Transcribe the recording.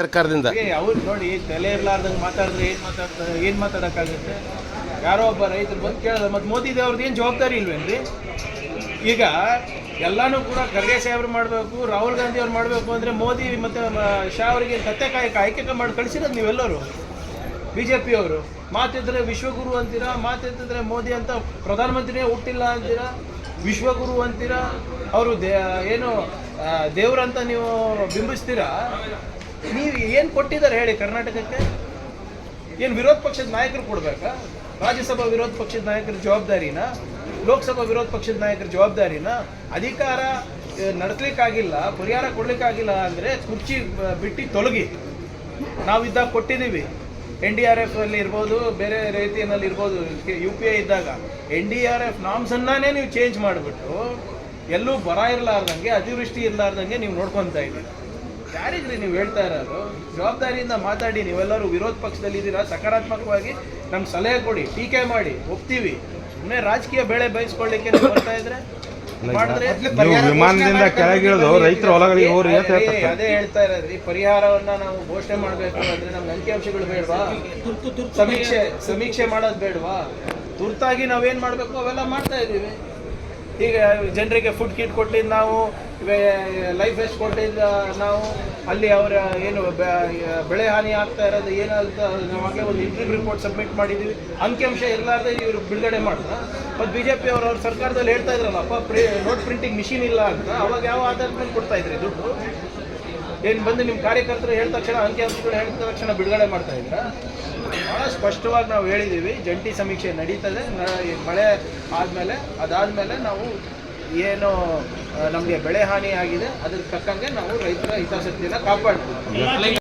ಸರ್ಕಾರದಿಂದ. ಅವ್ರು ನೋಡಿ, ತಲೆ ಇರ್ಲಾರ್ದಂಗೆ ಮಾತಾಡಿದ್ರೆ ಏನು ಮಾತಾಡ್ತಾರೆ ಏನು ಮಾತಾಡೋಕ್ಕಾಗುತ್ತೆ? ಯಾರೋ ಒಬ್ಬ ರೈತರು ಬಂದು ಕೇಳಿದ್ರೆ, ಮತ್ತೆ ಮೋದಿ ದೇವ್ರದ್ದು ಏನು ಜವಾಬ್ದಾರಿ ಇಲ್ವೇನ್ರಿ? ಈಗ ಎಲ್ಲಾನು ಕೂಡ ಖರ್ಗೆ ಸಾಹೇಬ್ರು ಮಾಡಬೇಕು, ರಾಹುಲ್ ಗಾಂಧಿ ಅವ್ರು ಮಾಡಬೇಕು ಅಂದ್ರೆ ಮೋದಿ ಮತ್ತೆ ಶಾ ಅವರಿಗೆ ಕತ್ತೆ ಕಾಯಕ ಆಯ್ಕೆ ಮಾಡಿ ಕಳಿಸಿರೋದು ನೀವೆಲ್ಲರೂ. ಬಿ ಜೆ ಪಿಯವರು ಮಾತಿದ್ರೆ ವಿಶ್ವಗುರು ಅಂತೀರಾ, ಮಾತಿದ್ರೆ ಮೋದಿ ಅಂತ ಪ್ರಧಾನಮಂತ್ರಿನೇ ಹುಟ್ಟಿಲ್ಲ ಅಂತೀರಾ, ವಿಶ್ವಗುರು ಅಂತೀರಾ, ಅವರು ದೇ ಏನು ದೇವ್ರಂತ ನೀವು ಬಿಂಬಿಸ್ತೀರಾ? ನೀವು ಏನು ಕೊಟ್ಟಿದ್ದಾರೆ ಹೇಳಿ ಕರ್ನಾಟಕಕ್ಕೆ? ಏನು ವಿರೋಧ ಪಕ್ಷದ ನಾಯಕರು ಕೊಡಬೇಕಾ? ರಾಜ್ಯಸಭಾ ವಿರೋಧ ಪಕ್ಷದ ನಾಯಕರ ಜವಾಬ್ದಾರಿನ? ಲೋಕಸಭಾ ವಿರೋಧ ಪಕ್ಷದ ನಾಯಕರ ಜವಾಬ್ದಾರಿನ? ಅಧಿಕಾರ ನಡೆಸ್ಲಿಕ್ಕಾಗಿಲ್ಲ, ಪರಿಹಾರ ಕೊಡ್ಲಿಕ್ಕಾಗಿಲ್ಲ ಅಂದರೆ ಕುರ್ಚಿ ಬಿಟ್ಟು ತೊಲಗಿ. ನಾವಿದ್ದಾಗ ಕೊಟ್ಟಿದ್ದೀವಿ. ಎನ್ ಡಿ ಆರ್ ಎಫ್ ಅಲ್ಲಿ ಇರ್ಬೋದು, ಬೇರೆ ರೀತಿಯಲ್ಲಿ ಇರ್ಬೋದು ಯು ಪಿ ಐ ಇದ್ದಾಗ. ಎನ್ ಡಿ ಆರ್ ಎಫ್ ನಾಮ್ಸನ್ನೇ ನೀವು ಚೇಂಜ್ ಮಾಡಿಬಿಟ್ಟು, ಎಲ್ಲೂ ಬರ ಇರಲಾರ್ದಂಗೆ, ಅತಿವೃಷ್ಟಿ ಇರಲಾರ್ದಂಗೆ ನೀವು ನೋಡ್ಕೊತಾ ಇದ್ದೀರಿ. ಯಾರಿಗ್ರಿ ನೀವು ಹೇಳ್ತಾ ಇರೋದು? ಜವಾಬ್ದಾರಿಯಿಂದ ಮಾತಾಡಿ ನೀವೆಲ್ಲರೂ ವಿರೋಧ ಪಕ್ಷದಲ್ಲಿ ಇದ್ದೀರಾ? ಸಕಾರಾತ್ಮಕವಾಗಿ ನಮ್ಗೆ ಸಲಹೆ ಕೊಡಿ ಟೀಕೆ ಮಾಡಿ ಒಪ್ತೀವಿ. ಸುಮ್ಮನೆ ರಾಜಕೀಯ ಬೆಳೆ ಬಯಸ್ಕೊಳ್ಳಿಕ್ಕೆ ಬರ್ತಾ ಇದ್ರೆ ವಿಮಾನದಿಂದ ಕೆಳಗಿಳಿದು ರೈತರ ಹೊಲಗಳಿಗೆ ಹೋಗ್ರಿ ಅಂತ ಅದೇ ಹೇಳ್ತಾ ಇರೋದ್ರಿ ಪರಿಹಾರವನ್ನ ನಾವು ಘೋಷಣೆ ಮಾಡಬೇಕು ಅಂದ್ರೆ ನಮ್ಗೆ ಅಂಕಿಅಂಶಗಳು ಬೇಡವಾ? ಸಮೀಕ್ಷೆ ಸಮೀಕ್ಷೆ ಮಾಡೋದು ಬೇಡವಾ? ತುರ್ತಾಗಿ ನಾವೇನ್ ಮಾಡ್ಬೇಕು? ಅವೆಲ್ಲ ಮಾಡ್ತಾ ಇದೀವಿ ಈಗ ಜನರಿಗೆ ಫುಡ್ ಕಿಟ್ ಕೊಟ್ಟಿದ್ದು ನಾವು ಲೈಫ್ ವೆಸ್ಟ್ ಕೊಟ್ಟಿದ್ದ ನಾವು ಅಲ್ಲಿ ಅವರ ಏನು ಬೆಳೆ ಹಾನಿ ಆಗ್ತಾ ಇರೋದು ಏನಂತ ನಾವಾಗಲೇ ಒಂದು ಇಂಟ್ರಿವ್ ರಿಪೋರ್ಟ್ ಸಬ್ಮಿಟ್ ಮಾಡಿದ್ದೀವಿ. ಅಂಕಿಅಂಶ ಇರಲಾರ್ದೆ ಇವರು ಬಿಡುಗಡೆ ಮಾಡ್ತಾರೆ. ಮತ್ತು ಬಿ ಜೆ ಪಿ ಅವರು ಅವ್ರ ಸರ್ಕಾರದಲ್ಲಿ ಹೇಳ್ತಾ ಇದ್ರಲ್ಲಪ್ಪ ಪ್ರಿ ನೋಟ್ ಪ್ರಿಂಟಿಂಗ್ ಮಿಷಿನ್ ಇಲ್ಲ ಅಂತ. ಅವಾಗ ಯಾವ ಆಧಾರದ ಮೇಲೆ ಕೊಡ್ತಾ ಇದ್ರಿ ದುಡ್ಡು? ಏನು ಬಂದು ನಿಮ್ಮ ಕಾರ್ಯಕರ್ತರು ಹೇಳಿದ ತಕ್ಷಣ ಅಂಕಿ ಅಂಶಗಳು ಹೇಳಿದ ತಕ್ಷಣ ಬಿಡುಗಡೆ ಮಾಡ್ತಾ ಇದ್ರ ಭಾಳ ಸ್ಪಷ್ಟವಾಗಿ ನಾವು ಹೇಳಿದ್ದೀವಿ, ಜಂಟಿ ಸಮೀಕ್ಷೆ ನಡೀತದೆ ಮಳೆ ಆದಮೇಲೆ, ಅದಾದಮೇಲೆ ನಾವು ಏನು ನಮಗೆ ಬೆಳೆ ಹಾನಿ ಆಗಿದೆ ಅದಕ್ಕೆ ತಕ್ಕಂಗೆ ನಾವು ರೈತರ ಹಿತಾಸಕ್ತಿಯನ್ನು ಕಾಪಾಡ್ತೀವಿ.